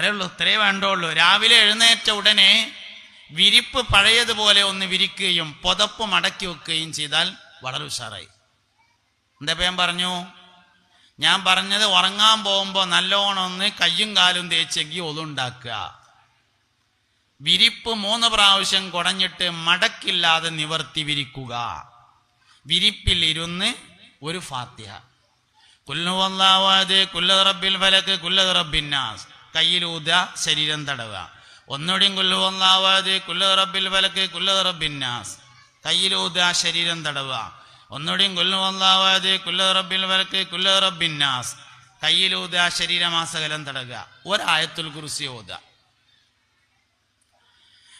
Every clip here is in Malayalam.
ഇത്രയേ ഉള്ളൂ ഇത്രയേ വേണ്ടുള്ളൂ രാവിലെ എഴുന്നേറ്റ ഉടനെ വിരിപ്പ് പഴയതുപോലെ ഒന്ന് വിരിക്കുകയും പുതപ്പ് മടക്കി വെക്കുകയും ചെയ്താൽ വളരെ ഉഷാറായി. എന്താ ഞാൻ പറഞ്ഞു? ഞാൻ പറഞ്ഞത് ഉറങ്ങാൻ പോകുമ്പോൾ നല്ലോണം ഒന്ന് കയ്യും കാലും തേച്ചെങ്കിൽ ഒതുണ്ടാക്കുക. വിരിപ്പ് മൂന്ന് പ്രാവശ്യം കുടഞ്ഞിട്ട് മടക്കില്ലാതെ നിവർത്തി വിരിക്കുക. വിരിപ്പിൽ ഇരുന്ന് ഒരു ഫാത്തിഹ. കുല്ലുവല്ലാവാതെ കുല്ല റബ്ബിൽ ഫലക്ക് കുല്ല കയ്യിലൂത ശരീരം തടവുക. ഒന്നുകൂടിയും കുല്ലുവന്നാവാതെ കുല്ല റബ്ബിൽ വലക്ക് കുല്ല റബ്ബിന്നാസ് കയ്യിലൂത ശരീരം തടവുക. ഒന്നുകൂടിയും കുല്ലുവന്നാവാതെ കുല്ല റബ്ബിൽ വലക്ക് കുല്ല റബ്ബിന്നാസ് കയ്യിലൂത ശരീരമാസകലം തടവുക. ഒരായത്തുൽ കുറിസി ഓതുക.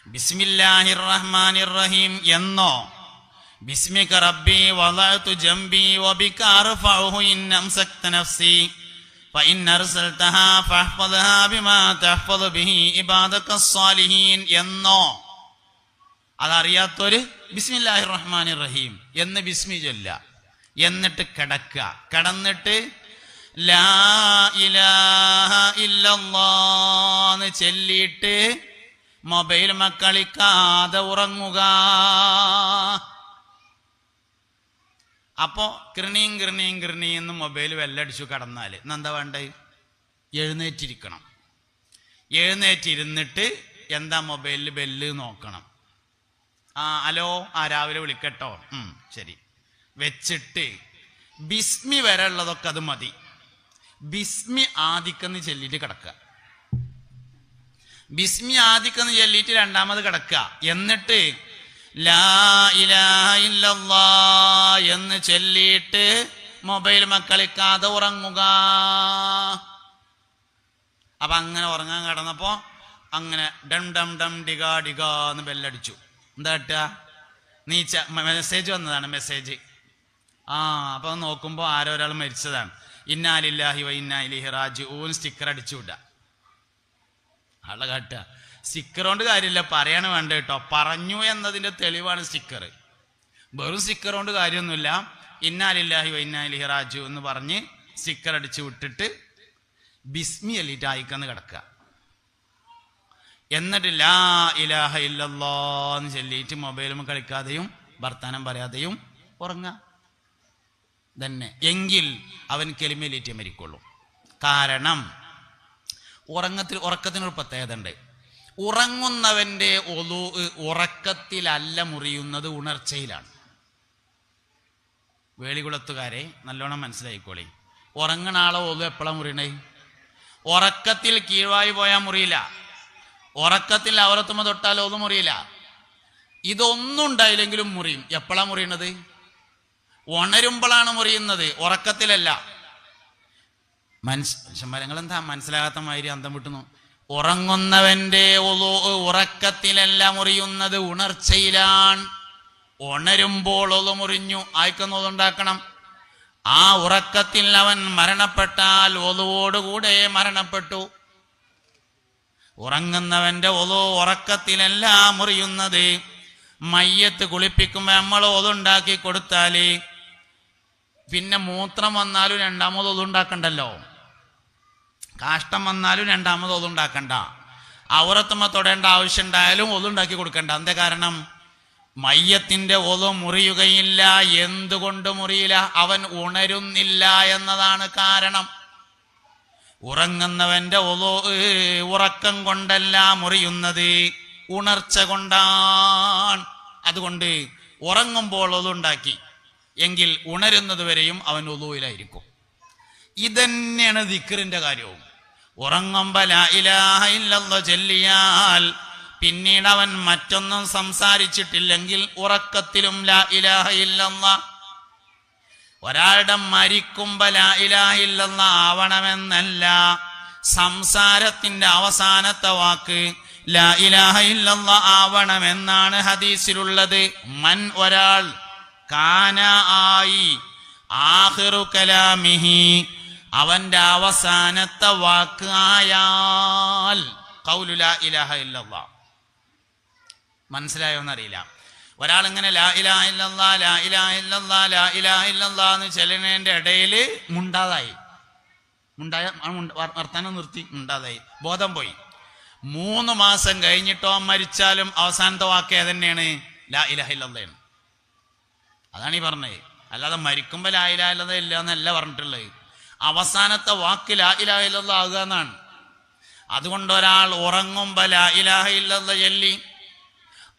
ബിസ്മില്ലാഹിർ റഹ്മാനിർ റഹീം എന്നോ ബിസ്മിക റബ്ബി വലഅതു ജംബി വബിക അർഫഉഹു ഇൻ അംസക്ത നഫ്സി. എന്നോ അതറിയാത്തൊരു ബിസ്മില്ലാഹി റഹ്മാൻ റഹീം എന്ന്. ബിസ്മി ചൊല്ല. എന്നിട്ട് കിടക്കുക. കിടന്നിട്ട് ഇല്ലല്ലാന്ന് ചൊല്ലിയിട്ട് മൊബൈൽ മക്കളിക്കാതെ ഉറങ്ങുക. അപ്പോ കിരണീം കിരണീം കിരണീ എന്ന് മൊബൈൽ വെല്ലടിച്ചു കടന്നാൽ എന്താ വേണ്ടത്? എഴുന്നേറ്റിരിക്കണം. എഴുന്നേറ്റിരുന്നിട്ട് എന്താ മൊബൈലിൽ ബെല്ല് നോക്കണം. ആ ഹലോ ആ രാവിലെ വിളിക്കട്ടോ. ശരി. വെച്ചിട്ട് ബിസ്മി വരെ ഉള്ളതൊക്കെ അത് മതി. ബിസ്മി ആദിക്കെന്ന് ചൊല്ലിയിട്ട് കിടക്കുക. ബിസ്മി ആദിക്കെന്ന് ചൊല്ലിയിട്ട് രണ്ടാമത് കിടക്കുക. എന്നിട്ട് എന്ന് ചൊല്ലിയിട്ട് മൊബൈൽ മക്കളിക്കാതെ ഉറങ്ങുക. അപ്പൊ അങ്ങനെ ഉറങ്ങാൻ കിടന്നപ്പോ അങ്ങനെ ഡം ഡം ഡം ഡിഗ ഡിഗ എന്ന് ബെല്ലടിച്ചു. എന്താ കിട്ടുക? നീച്ച മെസ്സേജ് വന്നതാണ് മെസ്സേജ് ആ അപ്പൊ നോക്കുമ്പോ ആരോ ഒരാൾ മരിച്ചതാണ്. ഇന്നാലില്ലാഹി വൈ ഇന്നാലി ഇലൈഹി റാജിഊൻ സ്റ്റിക്കർ അടിച്ചു വിടുക. ആളെ കാട്ടുക. സ്റ്റിക്കർ കൊണ്ട് കാര്യമില്ല. പറയാണ് വേണ്ട കേട്ടോ. പറഞ്ഞു എന്നതിന്റെ തെളിവാണ് സ്റ്റിക്കർ വെറും സ്റ്റിക്കർ കൊണ്ട് കാര്യമൊന്നുമില്ല. ഇന്നാലില്ലാഹി വൈനാലിഹി റാജു എന്ന് പറഞ്ഞ് സ്റ്റിക്കർ അടിച്ച് വിട്ടിട്ട് ബിസ്മി അല്ലിട്ട് അയക്കന്ന് കിടക്കുക എന്നിട്ട് ലാ ഇലാഹ ഇല്ലല്ലോ എന്ന് ചൊല്ലിയിട്ട് മൊബൈലും കളിക്കാതെയും വർത്താനം പറയാതെയും ഉറങ്ങുക തന്നെ. എങ്കിൽ അവൻ കെളിമയിലേറ്റേ മരിക്കുള്ളൂ. കാരണം ഉറങ്ങത്തിൽ ഉറക്കത്തിനൊരു പ്രത്യേകത ഉണ്ട് ഉറങ്ങുന്നവന്റെ ഒലു ഉറക്കത്തിലല്ല മുറിയുന്നത് ഉണർച്ചയിലാണ്. വേളികുളത്തുകാരെ നല്ലോണം മനസ്സിലായിക്കോളി. ഉറങ്ങണ ആളോ ഒലു എപ്പോഴാണ് മുറിയണേ? ഉറക്കത്തിൽ കീഴായി പോയാൽ മുറിയില്ല. ഉറക്കത്തിൽ അവരത്തുമ്പോൾ തൊട്ടാൽ ഒതു മുറിയില്ല. ഇതൊന്നും ഉണ്ടായില്ലെങ്കിലും മുറിയും. എപ്പോഴാണ് മുറിയണത്? ഉണരുമ്പോഴാണ് മുറിയുന്നത്. ഉറക്കത്തിലല്ല. മനസ് മനുഷ്യന്മാരങ്ങൾ എന്താ മനസ്സിലാകാത്ത മാതിരി അന്തം വിട്ടുന്നു. ഉറങ്ങുന്നവന്റെ ഉറക്കത്തിലല്ല മുറിയുന്നത് ഉണർച്ചയിലാണ്. ഉണരുമ്പോൾ ഒതു മുറിഞ്ഞു. ആയിക്കുന്നതുണ്ടാക്കണം ആ ഉറക്കത്തിൽ അവൻ മരണപ്പെട്ടാൽ ഒതുവോടുകൂടെ മരണപ്പെട്ടു. ഉറങ്ങുന്നവന്റെ ഒതു ഉറക്കത്തിലല്ല മുറിയുന്നത് മയ്യത്ത് കുളിപ്പിക്കുമ്പോൾ നമ്മൾ ഒതുണ്ടാക്കി കൊടുത്താൽ പിന്നെ മൂത്രം വന്നാലും രണ്ടാമത് ഒതുണ്ടാക്കണ്ടല്ലോ കാഷ്ടം വന്നാലും രണ്ടാമത് ഒതുണ്ടാക്കണ്ട. ഔറത്തുമ്മ തൊടേണ്ട ആവശ്യം ഉണ്ടായാലും ഒതുണ്ടാക്കി കൊടുക്കണ്ട. എന്താ കാരണം? മയ്യത്തിന്റെ ഒതു മുറിയുകയില്ല. എന്തുകൊണ്ട് മുറിയില്ല? അവൻ ഉണരുന്നില്ല എന്നതാണ് കാരണം. ഉറങ്ങുന്നവന്റെ ഒതു ഉറക്കം കൊണ്ടല്ല മുറിയുന്നത്. ഉണർച്ച കൊണ്ടാണ്. അതുകൊണ്ട് ഉറങ്ങുമ്പോൾ ഒതുണ്ടാക്കി. എങ്കിൽ ഉണരുന്നത് വരെയും അവൻ ഒതുവിലായിരിക്കും. ഇതന്നെയാണ് ദിക്കറിന്റെ കാര്യവും. ഉറങ്ങുമ്പോ ചൊല്ലിയാൽ പിന്നീട് അവൻ മറ്റൊന്നും സംസാരിച്ചിട്ടില്ലെങ്കിൽ ഉറക്കത്തിലും ലാ ഇലാഹ ഒരാളുടെ മരിക്കുമ്പോ ലാ ഇലാഹ ഇല്ലല്ലാ ആവണമെന്നല്ല. സംസാരത്തിന്റെ അവസാനത്തെ വാക്ക് ലാ ഇലാഹ ഇല്ലെന്ന ആവണമെന്നാണ് ഹദീസിലുള്ളത്. മൻ ഒരാൾ കാന ആയി. ആഹിറു കലാമിഹി. അവന്റെ അവസാനത്തെ വാക്ക് ആയാൽ കൗലു ലാ ഇലാഹ ഇല്ലല്ലാ. മനസ്സിലായോന്നറിയില്ല ഒരാൾ ഇങ്ങനെ ലാ ഇലാ ഇല്ലല്ലാ ലാ ഇലാ ഇല്ലല്ലാ ലാ ഇലാ ഇല്ലല്ലാ എന്ന് ചെല്ലുന്നതിന്റെ ഇടയിൽ മുണ്ടാതായി. മുണ്ടായ ആ വർത്താനം നിർത്തി മുണ്ടാതായി. ബോധം പോയി. മൂന്ന് മാസം കഴിഞ്ഞിട്ടോ മരിച്ചാലും അവസാനത്തെ വാക്ക് ഏതന്നെയാണ്? ലാ ഇലാഹ ഇല്ലല്ലയാണ്. അതാണ് ഈ പറഞ്ഞത്. അല്ലാതെ മരിക്കുമ്പോൾ ലാ ഇലാ ഇല്ലല്ലാഹ് ഇല്ല എന്നല്ല പറഞ്ഞിട്ടുള്ളത്. അവസാനത്തെ വാക്ക് ലാ ഇലാഹ ഇല്ലല്ലാഹ് ആകുക എന്നാണ്. അതുകൊണ്ട് ഒരാൾ ഉറങ്ങുമ്പോൾ ലാ ഇലാഹ ഇല്ലല്ലാഹ് ചൊല്ലി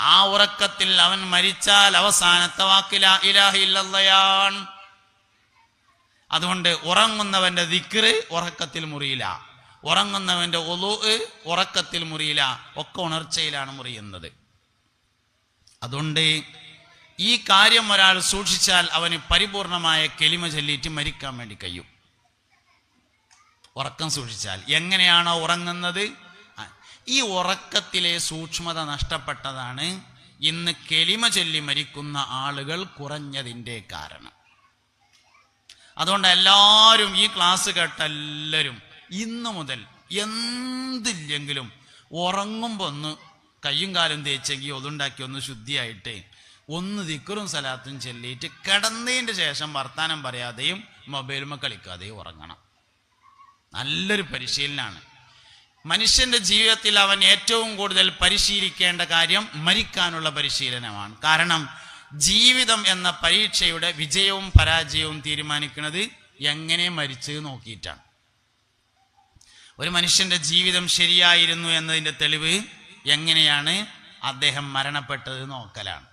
ആ ഉറക്കത്തിൽ അവൻ മരിച്ചാൽ അവസാനത്തെ വാക്ക് ലാ ഇലാഹ ഇല്ലല്ലയാണ്. അതുകൊണ്ട് ഉറങ്ങുന്നവന്റെ ദിക്റ് ഉറക്കത്തിൽ മുറിയില്ല. ഉറങ്ങുന്നവന്റെ ഒലു ഉറക്കത്തിൽ മുറിയില്ല. ഒക്കെ ഉണർച്ചയിലാണ് മുറിയുന്നത്. അതുകൊണ്ട് ഈ കാര്യം ഒരാൾ സൂക്ഷിച്ചാൽ അവന് പരിപൂർണമായ കെളിമ ചൊല്ലിയിട്ട് മരിക്കാൻ വേണ്ടി കഴിയും. ഉറക്കം സൂക്ഷിച്ചാൽ. എങ്ങനെയാണോ ഉറങ്ങുന്നത്? ഈ ഉറക്കത്തിലെ സൂക്ഷ്മത നഷ്ടപ്പെട്ടതാണ് ഇന്ന് കെളിമ ചൊല്ലി മരിക്കുന്ന ആളുകൾ കുറഞ്ഞതിന്റെ കാരണം. അതുകൊണ്ട് എല്ലാവരും ഈ ക്ലാസ് കേട്ട എല്ലാവരും ഇന്നു മുതൽ എന്തില്ലെങ്കിലും ഉറങ്ങുമ്പോൾ ഒന്ന് കയ്യും കാലും തേച്ചെങ്കിൽ ഒതുണ്ടാക്കി ഒന്ന് ശുദ്ധിയായിട്ട് ഒന്ന് ദിക്കറും സലാത്തും ചൊല്ലിയിട്ട് കിടന്നതിന്റെ ശേഷം വർത്താനം പറയാതെയും മൊബൈലുമ കളിക്കാതെയും ഉറങ്ങണം. നല്ലൊരു പരിശീലനമാണ് മനുഷ്യന്റെ ജീവിതത്തിൽ അവൻ ഏറ്റവും കൂടുതൽ പരിശീലിക്കേണ്ട കാര്യം മരിക്കാനുള്ള പരിശീലനമാണ്. കാരണം ജീവിതം എന്ന പരീക്ഷയുടെ വിജയവും പരാജയവും തീരുമാനിക്കുന്നത് എങ്ങനെ മരിച്ച് നോക്കിയിട്ടാണ്. ഒരു മനുഷ്യന്റെ ജീവിതം ശരിയായിരുന്നു എന്നതിന്റെ തെളിവ് എങ്ങനെയാണ് അദ്ദേഹം മരണപ്പെട്ടത് നോക്കലാണ്.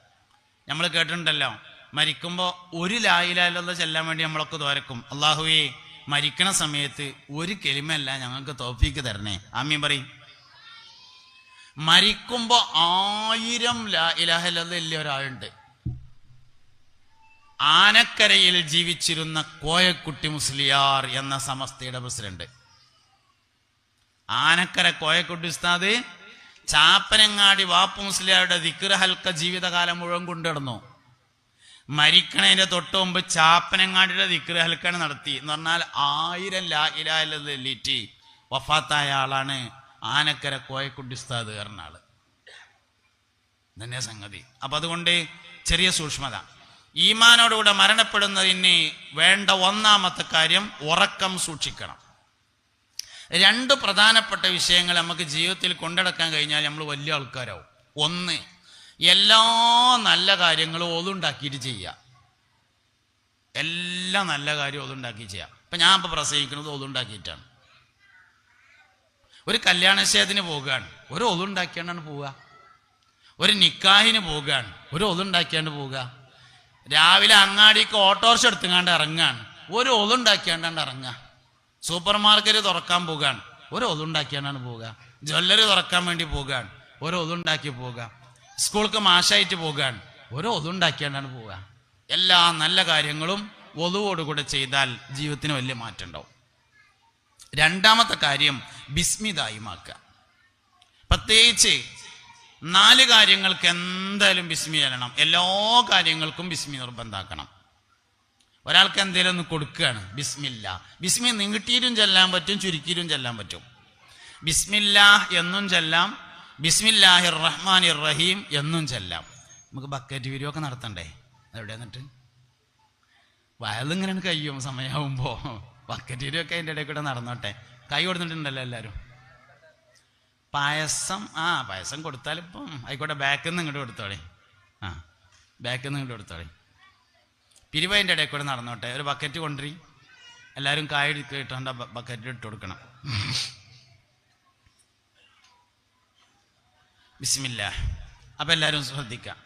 നമ്മൾ കേട്ടിട്ടുണ്ടല്ലോ മരിക്കുമ്പോൾ ഒരു ലായിലാലുള്ള ചെല്ലാൻ വേണ്ടി നമ്മളൊക്കെ തോരക്കും അള്ളാഹുവേ മരിക്കണ സമയത്ത് ഒരു കെളിമല്ല ഞങ്ങൾക്ക് തോഫീക്ക് തരണേ. ആമീൻ പറയും. മരിക്കുമ്പോ ആയിരം ലാ ഇലാഹല്ല ഒരാളുണ്ട്. ആനക്കരയിൽ ജീവിച്ചിരുന്ന കോയക്കുട്ടി മുസ്ലിയാർ എന്ന സമസ്തയുടെ പ്രസിഡന്റ്. ആനക്കര കോയക്കുട്ടി ഉസ്താദ് ചാപ്പനങ്ങാടി വാപ്പു മുസ്ലിയാരുടെ ദിക്ര ഹൽക്ക ജീവിതകാലം മുഴുവൻ കൊണ്ടുനടന്നു. മരിക്കണതിന്റെ തൊട്ട് മുമ്പ് ചാപ്പനങ്ങാടിയുടെ ദിക്ര ഹൽക്കാണ് നടത്തി. എന്ന് പറഞ്ഞാൽ ആയിരം ലാ വഫാത്തായ ആളാണ് ആനക്കര കോയക്കുട്ടി ഉസ്താദ് പറഞ്ഞ ആൾ. തന്നെ സംഗതി. അപ്പൊ അതുകൊണ്ട് ചെറിയ സൂക്ഷ്മത. ഈമാനോടുകൂടെ മരണപ്പെടുന്നതിന് വേണ്ട ഒന്നാമത്തെ കാര്യം ഉറക്കം സൂക്ഷിക്കണം. രണ്ട് പ്രധാനപ്പെട്ട വിഷയങ്ങൾ നമുക്ക് ജീവിതത്തിൽ കൊണ്ടടക്കാൻ കഴിഞ്ഞാൽ നമ്മൾ വലിയ ആൾക്കാരാവും. ഒന്ന് എല്ലാ നല്ല കാര്യങ്ങളും ഓതുണ്ടാക്കിയിട്ട് ചെയ്യുക എല്ലാ നല്ല കാര്യവും ഓതുണ്ടാക്കി ചെയ്യാം. ഇപ്പം ഞാൻ ഇപ്പോൾ പ്രസംഗിക്കുന്നത് ഓതുണ്ടാക്കിയിട്ടാണ് ഒരു കല്യാണശയത്തിന് പോകുകയാണ് ഒരു ഒതുണ്ടാക്കിയാണ്ടാണ് പോവുക. ഒരു നിക്കാഹിന് പോകുകയാണ് ഒരു ഒതുണ്ടാക്കിയാണ്ട് പോവുക. രാവിലെ അങ്ങാടിക്ക് ഓട്ടോറിക്ഷ എടുത്തുങ്ങാണ്ട് ഇറങ്ങാണ്. ഒരു ഒതുണ്ടാക്കിയാണ്ടാണ്ട് ഇറങ്ങുക സൂപ്പർ മാർക്കറ്റ് തുറക്കാൻ പോകുകയാണ് ഒരു ഒതുണ്ടാക്കിയാണ്ടാണ് പോവുക. ജ്വല്ലറി തുറക്കാൻ വേണ്ടി പോകുകയാണ് ഒരു ഒതുണ്ടാക്കി പോവുക. സ്കൂൾക്ക് മാഷായിട്ട് പോകുകയാണ് ഓരോ ഒതുണ്ടാക്കിയാണ്ടാണ് പോവുക. എല്ലാ നല്ല കാര്യങ്ങളും ഒതുവോടുകൂടെ ചെയ്താൽ ജീവിതത്തിന് വലിയ മാറ്റം ഉണ്ടാവും രണ്ടാമത്തെ കാര്യം ബിസ്മിതായിമാക്കുക പ്രത്യേകിച്ച് നാല് കാര്യങ്ങൾക്ക് എന്തായാലും ബിസ്മി ചെല്ലണം. എല്ലാ കാര്യങ്ങൾക്കും ബിസ്മി നിർബന്ധാക്കണം. ഒരാൾക്ക് എന്തെങ്കിലും ഒന്ന് കൊടുക്കുകയാണ് ബിസ്മില്ല. ബിസ്മി നീട്ടിയിട്ടും ചെല്ലാൻ പറ്റും ചുരുക്കിയിട്ടും ചെല്ലാൻ പറ്റും. ബിസ്മില്ല എന്നും ചെല്ലാം ബിസ്മില്ലാഹിർ റഹ്മാൻ റഹീം എന്നും ചെല്ലാം. നമുക്ക് ബക്കറ്റ് ഒക്കെ നടത്തണ്ടേ? എവിടെ എന്നിട്ട്? വയലിങ്ങനെ കഴിയും സമയമാകുമ്പോൾ ബക്കറ്റ് വീഡിയോ ഒക്കെ അതിന്റെ ഇടയിൽ കൂടെ നടന്നോട്ടെ. കൈ കൊടുത്തിട്ടുണ്ടല്ലോ എല്ലാവരും പായസം ആ പായസം കൊടുത്താലിപ്പം ആയിക്കോട്ടെ ബാക്കിൽ നിന്ന് ഇങ്ങോട്ട് കൊടുത്തോളി. ആ ബാക്കിൽ നിന്ന് ഇങ്ങോട്ട് കൊടുത്തോളി. പിരിവതിന്റെ ഇടയിൽ കൂടെ നടന്നോട്ടെ. ഒരു ബക്കറ്റ് കൊണ്ടുവരി. എല്ലാവരും കായ ഇട്ടുകൊണ്ട് ബക്കറ്റ് ഇട്ട് കൊടുക്കണം. ബിസ്മില്ല അപ്പം എല്ലാവരും ശ്രദ്ധിക്കാം.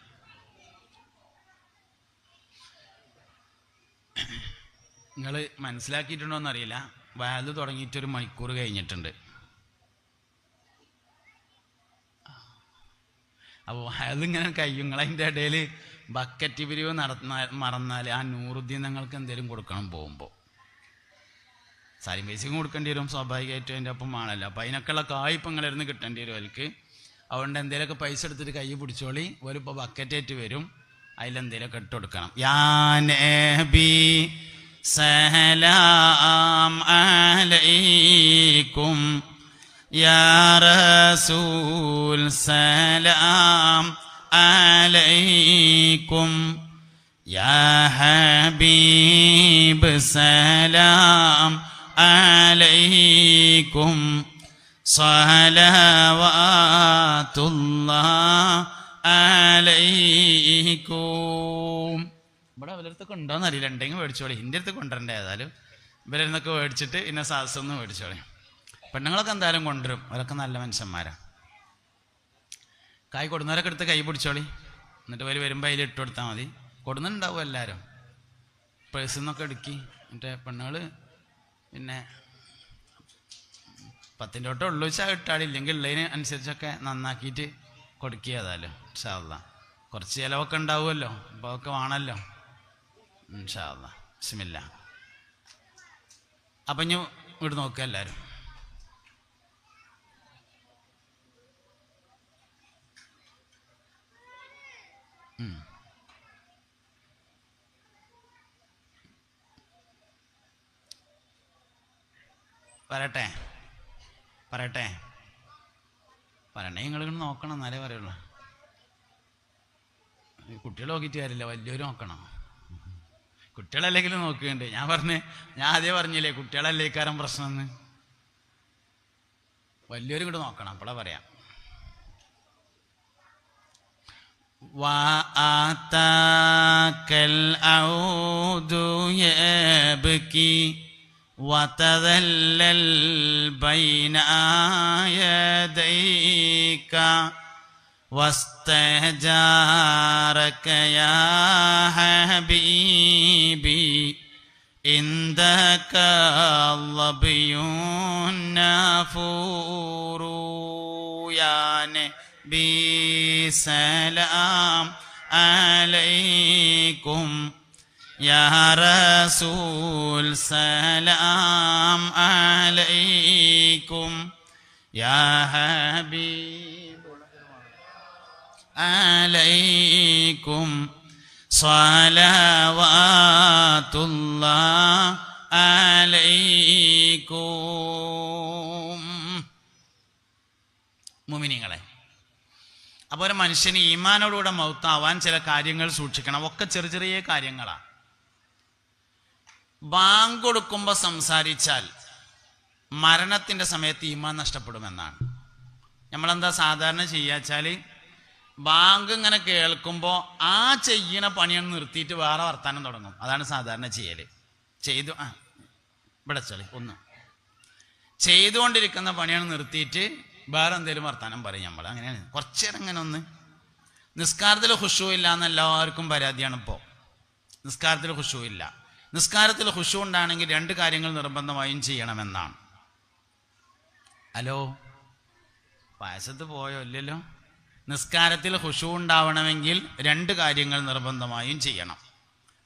നിങ്ങൾ മനസ്സിലാക്കിയിട്ടുണ്ടോ എന്നറിയില്ല വാൽ തുടങ്ങിയിട്ട് ഒരു മണിക്കൂർ കഴിഞ്ഞിട്ടുണ്ട്. അപ്പോൾ അതിങ്ങനെ കഴിയും. നിങ്ങളതിന്റെ ഇടയിൽ ബക്കറ്റ് പിരിവ് നടന്നാൽ മറന്നാൽ ആ നൂറുദ്ദീൻ നിങ്ങൾക്ക് എന്തെങ്കിലും കൊടുക്കണം പോകുമ്പോൾ സാരി പൈസയും കൊടുക്കേണ്ടി വരും. സ്വാഭാവികമായിട്ടും അതിന്റെ ഒപ്പം ആണല്ലോ. അപ്പം അതിനൊക്കെയുള്ള കായ്പങ്ങളിരുന്ന് കിട്ടേണ്ടി വരും. അവർക്ക് അതുകൊണ്ട് എന്തെങ്കിലുമൊക്കെ പൈസ എടുത്തിട്ട് കൈ പിടിച്ചോളി ഒരിപ്പോൾ ബക്കറ്റായിട്ട് വരും അതിലെന്തെങ്കിലുമൊക്കെ ഇട്ട് കൊടുക്കണം യാ നബി സലാം അലൈക്കും يا رسول سلام عليكم يا حبيب سلام عليكم صلوات الله عليكم ഇവിടെ ഇവരടുത്തൊക്കെ ഉണ്ടോന്ന് അറിയില്ല ഉണ്ടെങ്കിൽ മേടിച്ചോളി എൻ്റെ അടുത്ത് കൊണ്ടുവരണ്ടേ ഏതായാലും ഇവരിന്നൊക്കെ മേടിച്ചിട്ട് ഇന്ന സാഹസം മേടിച്ചോളി പെണ്ണുങ്ങളൊക്കെ എന്തായാലും കൊണ്ടുവരും അവരൊക്കെ നല്ല മനുഷ്യന്മാരാ കായ് കൊടുന്നവരൊക്കെ എടുത്ത് കൈ പിടിച്ചോളി എന്നിട്ട് വരി വരുമ്പോൾ അതിൽ ഇട്ട് കൊടുത്താൽ മതി കൊടുന്നുണ്ടാവും എല്ലാവരും പേഴ്സിൽ നിന്നൊക്കെ എടുക്കി എന്നിട്ട് പെണ്ണുങ്ങൾ പിന്നെ പത്തിന്റെ തൊട്ട് ഉള്ളു വെച്ചാൽ ഇട്ടാളില്ലെങ്കിൽ ഉള്ളതിന് അനുസരിച്ചൊക്കെ നന്നാക്കിയിട്ട് കൊടുക്കുക ഏതായാലും ഇൻഷാല്ല കുറച്ച് ചിലവൊക്കെ ഉണ്ടാവുമല്ലോ അപ്പോൾ ഒക്കെ വേണമല്ലോ ഇൻഷാല്ല ബിസ്മില്ല. അപ്പം ഇനി ഇവിടെ നോക്കുക എല്ലാവരും. ഉം. പറയട്ടെ പറയട്ടെ പറയണേ നിങ്ങളിങ്ങനെ നോക്കണം എന്നാലേ പറയുള്ളൂ കുട്ടികൾ നോക്കിയിട്ട് കാര്യമില്ല വലിയവർ നോക്കണം കുട്ടികളല്ലെങ്കിലും നോക്കുന്നുണ്ട് ഞാൻ പറഞ്ഞ് ഞാൻ ആദ്യം പറഞ്ഞില്ലേ കുട്ടികളല്ലേ ഇക്കാരം പ്രശ്നം എന്ന് വലിയവരും കൂടെ നോക്കണം അപ്പോഴാ പറയാം وآتاك العود يبكي وتذلل بين يديك واستهجارك يا حبيبي عندك الظبي النافور يا نبي سلام عليكم يا رسول سلام عليكم يا حبيب عليكم صلوات الله عليكم മുമിനിങ്ങളെ അപ്പോൾ ഒരു മനുഷ്യന് ഈമാനോടുകൂടെ മൗത്താവാൻ ചില കാര്യങ്ങൾ സൂക്ഷിക്കണം ഒക്കെ ചെറിയ ചെറിയ കാര്യങ്ങളാണ് ബാങ്ക് കൊടുക്കുമ്പോൾ സംസാരിച്ചാൽ മരണത്തിന്റെ സമയത്ത് ഈമാൻ നഷ്ടപ്പെടുമെന്നാണ്. നമ്മളെന്താ സാധാരണ ചെയ്യാച്ചാൽ ബാങ്ക് ഇങ്ങനെ കേൾക്കുമ്പോൾ ആ ചെയ്യണ പണിയാണ് നിർത്തിയിട്ട് വേറെ വർത്താനം തുടങ്ങും. അതാണ് സാധാരണ ചെയ്യൽ ചെയ്തു ആ ഇവിടെ ചളി ഒന്ന്. ചെയ്തുകൊണ്ടിരിക്കുന്ന പണിയാണ് നിർത്തിയിട്ട് വേറെ എന്തെങ്കിലും വർത്താനം പറയും നമ്മൾ അങ്ങനെയാണ്. കുറച്ചേരം അങ്ങനെ ഒന്ന്. നിസ്കാരത്തിൽ ഹുഷു ഇല്ല എന്ന് എല്ലാവർക്കും പരാതിയാണ് ഇപ്പോൾ നിസ്കാരത്തിൽ ഹുഷു ഇല്ല നിസ്കാരത്തിൽ ഹുഷു ഉണ്ടാണെങ്കിൽ രണ്ട് കാര്യങ്ങൾ നിർബന്ധമായും ചെയ്യണമെന്നാണ്. ഹലോ? പായസത്ത് പോയോ? ഇല്ലല്ലോ. നിസ്കാരത്തിൽ ഹുഷു ഉണ്ടാവണമെങ്കിൽ രണ്ട് കാര്യങ്ങൾ നിർബന്ധമായും ചെയ്യണം.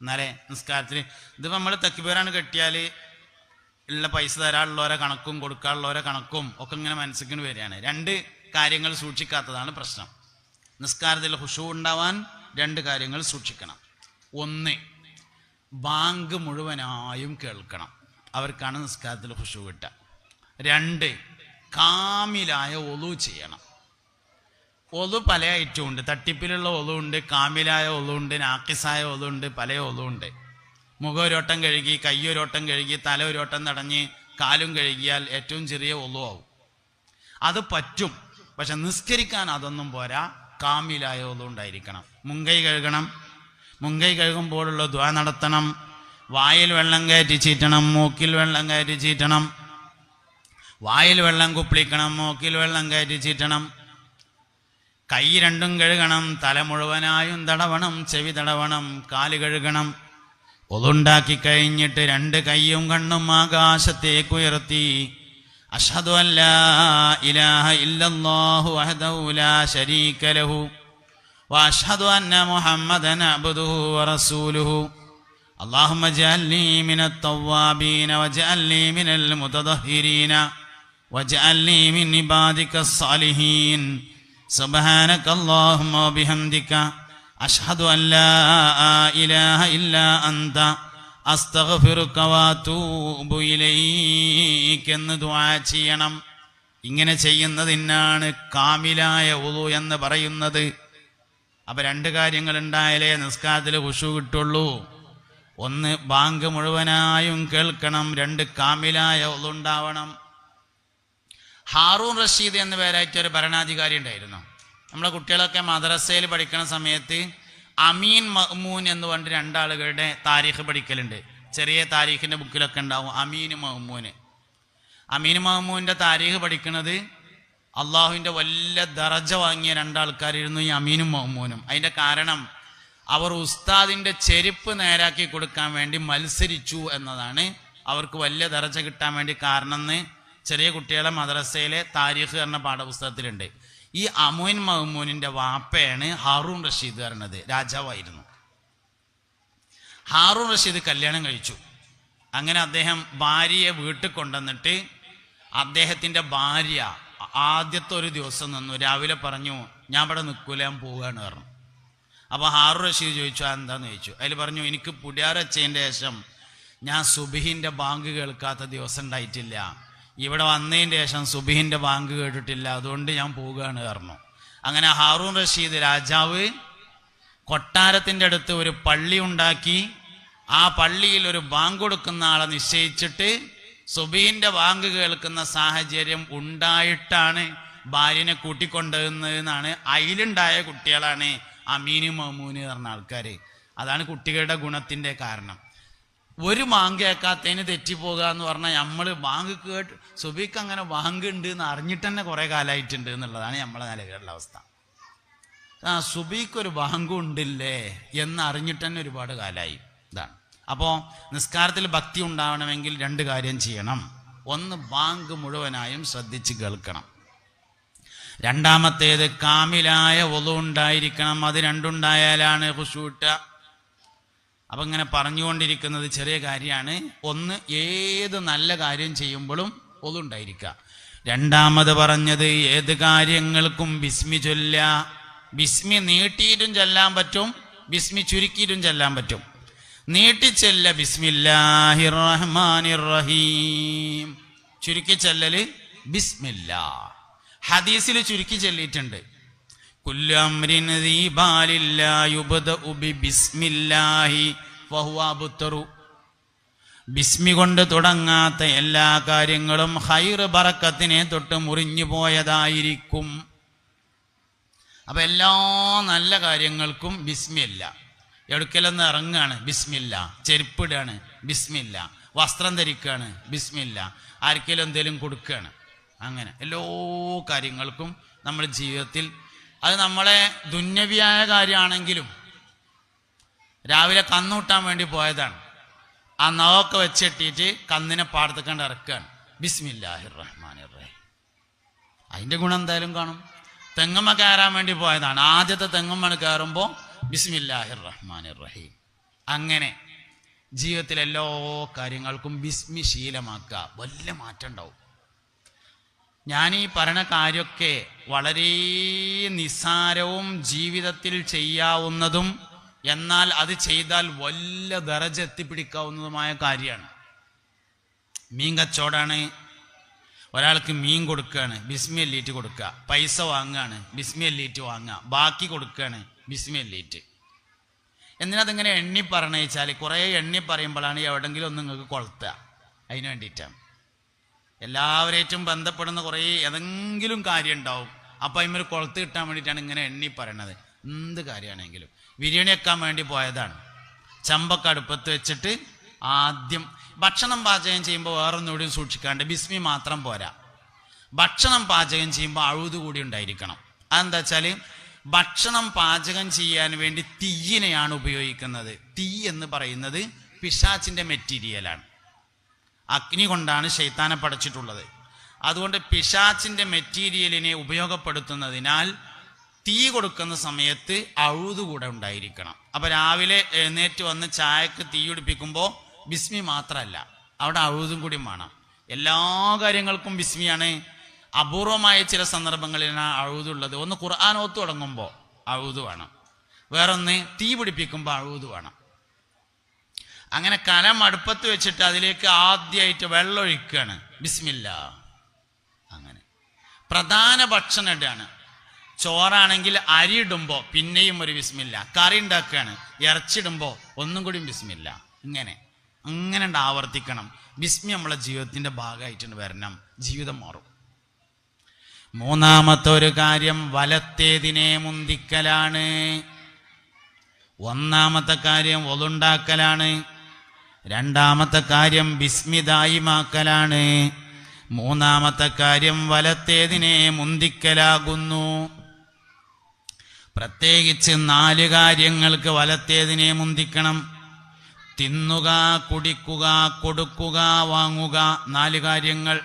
എന്നാലേ നിസ്കാരത്തിൽ ഇതിപ്പോൾ നമ്മൾ തക്കിബേറാണ് കെട്ടിയാൽ ഉള്ള പൈസ തരാനുള്ളവരെ കണക്കും കൊടുക്കാനുള്ളവരെ കണക്കും ഒക്കെ ഇങ്ങനെ മനസ്സിന് വരികയാണ്. രണ്ട് കാര്യങ്ങൾ സൂക്ഷിക്കാത്തതാണ് പ്രശ്നം. നിസ്കാരത്തിൽ ഹുഷു ഉണ്ടാവാൻ രണ്ട് കാര്യങ്ങൾ സൂക്ഷിക്കണം. ഒന്ന് ബാങ്ക് മുഴുവനായും കേൾക്കണം. അവർക്കാണ് നിസ്കാരത്തിൽ ഹുഷു കിട്ടുക രണ്ട് കാമിലായ ഒലു ചെയ്യണം. ഒലു പല ഐറ്റം ഉണ്ട് തട്ടിപ്പിലുള്ള ഒലുണ്ട് കാമിലായ ഒലുണ്ട് നാക്കിസായ ഒലുണ്ട് പല ഒലുണ്ട് മുഖം ഒരോട്ടം കഴുകി കയ്യൊരോട്ടം കഴുകി തല ഒരോട്ടം തടഞ്ഞ് കാലും കഴുകിയാൽ ഏറ്റവും ചെറിയ ഒലു ആവും. അത് പറ്റും. പക്ഷെ നിസ്കരിക്കാൻ അതൊന്നും പോരാ. കാമിലായ ഒലു ഉണ്ടായിരിക്കണം. മുങ്കൈ കഴുകണം. മുങ്കൈ കഴുകുമ്പോഴുള്ള ദ്വാ നടത്തണം. വായിൽ വെള്ളം കയറ്റി ചീറ്റണം മൂക്കിൽ വെള്ളം കയറ്റി ചീറ്റണം. വായിൽ വെള്ളം കുപ്പിളിക്കണം മൂക്കിൽ വെള്ളം കയറ്റി ചീറ്റണം. കൈ രണ്ടും കഴുകണം തല മുഴുവനായും തടവണം ചെവി തടവണം കാൽ കഴുകണം. ഒതുണ്ടാക്കി കഴിഞ്ഞിട്ട് രണ്ട് കൈയും കണ്ണും ആകാശത്തേക്ക് ഉയർത്തി. അഷ്ഹദു അല്ലാ ഇലാഹ ഇല്ലല്ലാഹു വഹദഹു ലാ ശരീക ലഹു. واشهد ان محمدا عبده ورسوله اللهم اجعلني من التوابين واجعلني من المتطهرين واجعلني من عبادك الصالحين سبحانك اللهم وبحمدك أشهد أن لا إله إلا أنت അസ്തഗ്ഫിറുക വഅതൂബു ഇലൈക എന്ന് ദുആ ചെയ്യണം ഇങ്ങനെ ചെയ്യുന്നതിനാണ് കാമിലായ ഉളു എന്ന് പറയുന്നത് അപ്പൊ രണ്ട് കാര്യങ്ങൾ ഉണ്ടായാലേ നിസ്കാരത്തിൽ ഹുഷു കിട്ടുള്ളൂ. ഒന്ന് ബാങ്ക് മുഴുവനായും കേൾക്കണം. രണ്ട് കാമിലായ ഉണ്ടാവണം ഹാറൂൺ റഷീദ് എന്ന പേരായിട്ട് ഒരു ഭരണാധികാരി ഉണ്ടായിരുന്നു. നമ്മളെ കുട്ടികളൊക്കെ മദ്രസയിൽ പഠിക്കുന്ന സമയത്ത് അമീൻ മഹ്മൂൻ എന്ന് പറഞ്ഞിട്ട് രണ്ടാളുകളുടെ താരീഖ് പഠിക്കലുണ്ട്. ചെറിയ താരീഖിന്റെ ബുക്കിലൊക്കെ ഉണ്ടാവും. അമീൻ മഹ്മൂന്. അമീൻ മഹ്മൂന്റെ താരീഖ് പഠിക്കുന്നത് അള്ളാഹുവിന്റെ വല്ല ദറജ വാങ്ങിയ രണ്ടാൾക്കാരിരുന്നു ഈ അമീനും മഹ്മൂനും. അതിന്റെ കാരണം അവർ ഉസ്താദിന്റെ ചെരുപ്പ് നേരാക്കി കൊടുക്കാൻ വേണ്ടി മത്സരിച്ചു എന്നതാണ്. അവർക്ക് വലിയ ദറജ കിട്ടാൻ വേണ്ടി കാരണം എന്ന് ചെറിയ കുട്ടികളെ മദ്രസയിലെ താരിഖ് എന്ന പാഠപുസ്തകത്തിലുണ്ട്. ഈ അമോൻ മഹ്മൂനിന്റെ വാപ്പയാണ് ഹാറൂൺ റഷീദ് പറഞ്ഞത് രാജാവായിരുന്നു. ഹാറൂൺ റഷീദ് കല്യാണം കഴിച്ചു. അങ്ങനെ അദ്ദേഹം ഭാര്യയെ വീട്ടിൽ കൊണ്ടുവന്നിട്ട് അദ്ദേഹത്തിന്റെ ഭാര്യ ആദ്യത്തെ ഒരു ദിവസം നിന്നു. രാവിലെ പറഞ്ഞു ഞാൻ ഇവിടെ നിൽക്കൂല ഞാൻ പോവുകയാണ് പറഞ്ഞു. അപ്പോൾ ഹാറു റഷീദ് ചോദിച്ചു "ആ, എന്താന്ന്? ചോദിച്ചു. അതിൽ പറഞ്ഞു എനിക്ക് പുടിയാറച്ചതിന്റെ ശേഷം ഞാൻ സുബിഹിന്റെ ബാങ്ക് കേൾക്കാത്ത ദിവസം ഉണ്ടായിട്ടില്ല. ഇവിടെ വന്നതിന്റെ ശേഷം സുബിഹിന്റെ ബാങ്ക് കേട്ടിട്ടില്ല. അതുകൊണ്ട് ഞാൻ പോവുകയാണ് പറഞ്ഞു. അങ്ങനെ ഹാറൂൺ റഷീദ് രാജാവ് കൊട്ടാരത്തിന്റെ അടുത്ത് ഒരു പള്ളി ഉണ്ടാക്കി ആ പള്ളിയിൽ ഒരു ബാങ്ക് കൊടുക്കുന്ന ആളെ നിശ്ചയിച്ചിട്ട് സുബീന്റെ വാങ്ക് കേൾക്കുന്ന സാഹചര്യം ഉണ്ടായിട്ടാണ് ഭാര്യനെ കൂട്ടിക്കൊണ്ടുവന്നതെന്നാണ് അതിലുണ്ടായ കുട്ടികളാണ് അമീന് മമൂന് പറഞ്ഞ ആൾക്കാർ അതാണ് കുട്ടികളുടെ ഗുണത്തിന്റെ കാരണം. ഒരു ബാങ്ക് കേൾക്കാത്തതിന് തെറ്റിപ്പോകുക എന്ന് പറഞ്ഞാൽ നമ്മൾ ബാങ്ക് കേട്ട് സുബിക്ക് അങ്ങനെ ബാങ്ക് ഉണ്ട് എന്ന് അറിഞ്ഞിട്ട് തന്നെ കുറേ കാലമായിട്ടുണ്ട് എന്നുള്ളതാണ് നമ്മളെ നിലവിലുള്ള അവസ്ഥ. ആ സുബീക്ക് ഒരു ബാങ്കും ഉണ്ടില്ലേ എന്ന് അറിഞ്ഞിട്ട് തന്നെ ഒരുപാട് കാലമായി ഇതാണ്. അപ്പോൾ നിസ്കാരത്തിൽ ഭക്തി ഉണ്ടാവണമെങ്കിൽ രണ്ട് കാര്യം ചെയ്യണം. ഒന്ന് ബാങ്ക് മുഴുവനായും ശ്രദ്ധിച്ച് കേൾക്കണം. രണ്ടാമത്തേത് കാമിലായ ഒതു ഉണ്ടായിരിക്കണം. അത് രണ്ടുണ്ടായാലാണ് ഹുഷൂട്ട അപ്പം ഇങ്ങനെ പറഞ്ഞുകൊണ്ടിരിക്കുന്നത് ചെറിയ കാര്യമാണ്. ഒന്ന് ഏത് നല്ല കാര്യം ചെയ്യുമ്പോഴും ഒതുണ്ടായിരിക്കുക രണ്ടാമത് പറഞ്ഞത് ഏത് കാര്യങ്ങൾക്കും ബിസ്മി ചൊല്ല ബിസ്മി നീട്ടിയിട്ടും ചെല്ലാൻ പറ്റും. ബിസ്മി ചുരുക്കിയിട്ടും ചെല്ലാൻ പറ്റും. നീട്ടിച്ചെല്ല ബിസ്മില്ലാഹിർ റഹ്മാനിർ റഹീം ചുരുക്കി ചെല്ലല് ബിസ്മില്ല ഹദീസിൽ ചുരുക്കി ചെല്ലിയിട്ടുണ്ട് ബിസ്മില്ലാഹി ബിസ്മി കൊണ്ട് തുടങ്ങാത്ത എല്ലാ കാര്യങ്ങളും ഹൈർ ബറക്കത്തിനെ തൊട്ട് മുറിഞ്ഞു പോയതായിരിക്കും. അപ്പൊ എല്ലാ നല്ല കാര്യങ്ങൾക്കും ബിസ്മില്ല. എടുക്കലെന്ന് ഇറങ്ങാണ്. ബിസ്മില്ല. ചെരുപ്പിടാണ്. ബിസ്മില്ല. വസ്ത്രം ധരിക്കുകയാണ് ബിസ്മില്ല. ആർക്കെങ്കിലും എന്തെങ്കിലും കൊടുക്കുകയാണ് അങ്ങനെ എല്ലാ കാര്യങ്ങൾക്കും നമ്മുടെ ജീവിതത്തിൽ അത് നമ്മളെ ദുന്യവിയായ കാര്യമാണെങ്കിലും രാവിലെ കന്നൂട്ടാൻ വേണ്ടി പോയതാണ്. ആ നഖമൊക്കെ വെച്ചിട്ടിട്ട് കന്നിനെ പാടത്തേക്കണ്ട് ഇറക്കുകയാണ് ബിസ്മില്ലാഹിർ റഹ്മാൻ റഹീം. അതിന്റെ ഗുണം എന്തായാലും കാണും. തെങ്ങമ്മ കയറാൻ വേണ്ടി പോയതാണ്. ആദ്യത്തെ തെങ്ങമ്മ കയറുമ്പോൾ ബിസ്മില്ലാഹിർ റഹ്മാനിർ റഹീം അങ്ങനെ ജീവിതത്തിലെ എല്ലാ കാര്യങ്ങൾക്കും ബിസ്മി ശീലമാക്കുക വലിയ മാറ്റം ഉണ്ടാവും ഞാൻ ഈ പറയുന്ന കാര്യമൊക്കെ വളരെ നിസ്സാരവും ജീവിതത്തിൽ ചെയ്യാവുന്നതും എന്നാൽ അത് ചെയ്താൽ വല്ല ദറജ എത്തിപ്പിടിക്കാവുന്നതുമായ കാര്യമാണ്. മീൻ കച്ചവടാണ് ഒരാൾക്ക് മീൻ കൊടുക്കുകയാണ് ബിസ്മി എല്ലീറ്റ് കൊടുക്കുക. പൈസ വാങ്ങുകയാണ് ബിസ്മി എല്ലീറ്റ് വാങ്ങുക. ബാക്കി കൊടുക്കുകയാണ് ബിസ്മി എല്ലീറ്റ് എന്തിനതിങ്ങനെ എണ്ണി പറഞ്ഞു വെച്ചാൽ കുറേ എണ്ണി പറയുമ്പോഴാണ് എവിടെങ്കിലും ഒന്ന് നിങ്ങൾക്ക് കൊളുത്തുക. അതിന് വേണ്ടിയിട്ടാണ്. എല്ലാവരേറ്റും ബന്ധപ്പെടുന്ന കുറേ ഏതെങ്കിലും കാര്യം ഉണ്ടാവും. അപ്പം അതിമൊരു കൊളുത്ത് കിട്ടാൻ വേണ്ടിയിട്ടാണ് ഇങ്ങനെ എണ്ണി പറയണത്. എന്ത് കാര്യമാണെങ്കിലും. ബിരിയാണി വെക്കാൻ വേണ്ടി പോയതാണ്. ചമ്പക്കടുപ്പത്ത് വെച്ചിട്ട് ആദ്യം ഭക്ഷണം പാചകം ചെയ്യുമ്പോൾ വേറൊന്നുകൂടിയും സൂക്ഷിക്കാണ്ട് ബിസ്മി മാത്രം പോരാ. ഭക്ഷണം പാചകം ചെയ്യുമ്പോൾ അഴുത് കൂടി ഉണ്ടായിരിക്കണം. അതെന്താ വെച്ചാൽ ഭക്ഷണം പാചകം ചെയ്യാൻ വേണ്ടി തീയിനെയാണ് ഉപയോഗിക്കുന്നത്. തീ എന്ന് പറയുന്നത് പിശാച്ചിന്റെ മെറ്റീരിയലാണ്. അഗ്നി കൊണ്ടാണ് ശൈത്താനെ പടച്ചിട്ടുള്ളത്. അതുകൊണ്ട് പിശാച്ചിന്റെ മെറ്റീരിയലിനെ ഉപയോഗപ്പെടുത്തുന്നതിനാൽ തീ കൊടുക്കുന്ന സമയത്ത് അഴുതുകൂടെ ഉണ്ടായിരിക്കണം. അപ്പൊ രാവിലെ എഴുന്നേറ്റ് വന്ന് ചായക്ക് തീ പിടിപ്പിക്കുമ്പോൾ ബിസ്മി മാത്രമല്ല അവിടെ അഴുതും കൂടി വേണം. എല്ലാ കാര്യങ്ങൾക്കും ബിസ്മിയാണ് അപൂർവമായ ചില സന്ദർഭങ്ങളിലാണ് അഴുതുള്ളത്. ഒന്ന് ഖുർആാനോത്ത് തുടങ്ങുമ്പോൾ അഴുതു വേണം. വേറൊന്ന് തീ പിടിപ്പിക്കുമ്പോൾ അഴുതു വേണം. അങ്ങനെ കലം അടുപ്പത്ത് വെച്ചിട്ട് അതിലേക്ക് ആദ്യമായിട്ട് വെള്ളം ഒഴിക്കുകയാണ് ബിസ്മില്ല. അങ്ങനെ. പ്രധാന ഭക്ഷണം ഇടാണ്. ചോറാണെങ്കിൽ അരി ഇടുമ്പോൾ പിന്നെയും ഒരു ബിസ്മില്ല. കറി ഉണ്ടാക്കുകയാണ് ഇറച്ചിടുമ്പോൾ ഒന്നും കൂടിയും ബിസ്മില്ല. ഇങ്ങനെ. അങ്ങനെ ആവർത്തിക്കണം. ബിസ്മി നമ്മളെ ജീവിതത്തിന്റെ ഭാഗമായിട്ടുണ്ട് വരണം. ജീവിതം മാറും. മൂന്നാമത്തെ ഒരു കാര്യം വലത്തേതിനെ മുന്തിക്കലാണ്. ഒന്നാമത്തെ കാര്യം ഒതുണ്ടാക്കലാണ്. രണ്ടാമത്തെ കാര്യം ബിസ്മിതായിമാക്കലാണ് മൂന്നാമത്തെ കാര്യം വലത്തേതിനെ മുന്തിക്കലാകുന്നു. പ്രത്യേകിച്ച് നാല് കാര്യങ്ങൾക്ക് വലത്തേതിനെ മുന്തിക്കണം. തിന്നുക കുടിക്കുക കൊടുക്കുക വാങ്ങുക നാല് കാര്യങ്ങൾ.